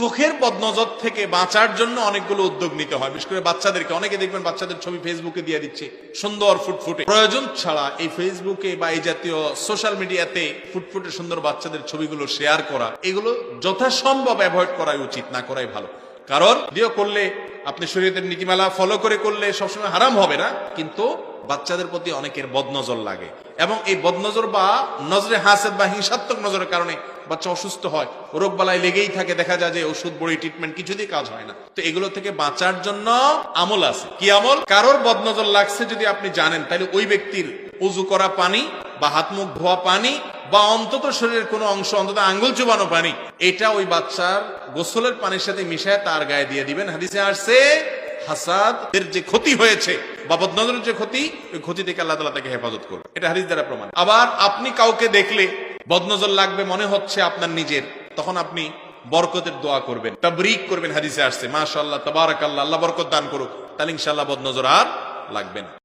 চোখের বদনজর থেকে বাঁচার জন্য অনেকগুলো উদ্যোগ নিতে হয়। বিশেষ করে বাচ্চাদেরকে। অনেকে দেখবেন বাচ্চাদের ছবি ফেসবুকে দিয়ে দিচ্ছে। সুন্দর ফুটফুটে। প্রয়োজন ছাড়া এই ফেসবুকে বা এই জাতীয় সোশ্যাল মিডিয়াতে ফুটফুটে সুন্দর বাচ্চাদের ছবিগুলো শেয়ার করা, এগুলো যথাসম্ভব অ্যাভয়েড করাই উচিত, না করাই ভালো। কারণ দিও করলে আপনি শরীরের নীতিমালা ফলো করে করলে সবসময় হারাম হবে না, কিন্তু বাচ্চাদের প্রতি অনেকের বদনজর লাগে। এবং এই বদনজর বা নজরে হাসেদ বা হিংসাত্মক নজরের কারণে বাচ্চা অসুস্থ হয়, রোগ বালাই লেগেই থাকে, দেখা যায় যে ওষুধ, বড়ি ট্রিটমেন্ট কিছুতেই কাজ হয় না। তো এগুলো থেকে বাঁচার জন্য আমল আছে। কি আমল? কারোর বদনজর লাগছে যদি আপনি জানেন, তাহলে ওই ব্যক্তির উজু করা পানি বা হাত মুখ ধোয়া পানি বা অন্তত শরীরের কোনো অংশ, অন্তত আঙ্গুল চুবানো পানি, এটা ওই বাচ্চার গোসলের পানির সাথে মিশায় তার গায়ে দিয়ে দিবেন। হাদিসে আসছে, হাসাদ এর যে ক্ষতি হয়েছে যে ক্ষতি, ওই ক্ষতি থেকে আল্লাহ তালা তাকে হেফাজত করবে। এটা হাদিস দ্বারা প্রমাণ আবার আপনি কাউকে দেখলে বদনজর লাগবে, মনে হচ্ছে আপনার নিজের, তখন আপনি বরকতের দোয়া করবেন, তাবরিক করবেন। হাদিসে আসছে, মাশাআল্লাহ, তাবারাকাল্লাহ আল্লাহ আল্লাহ বরকত দান করুক, তাহলে ইনশাআল্লাহ বদনজর আর লাগবে না।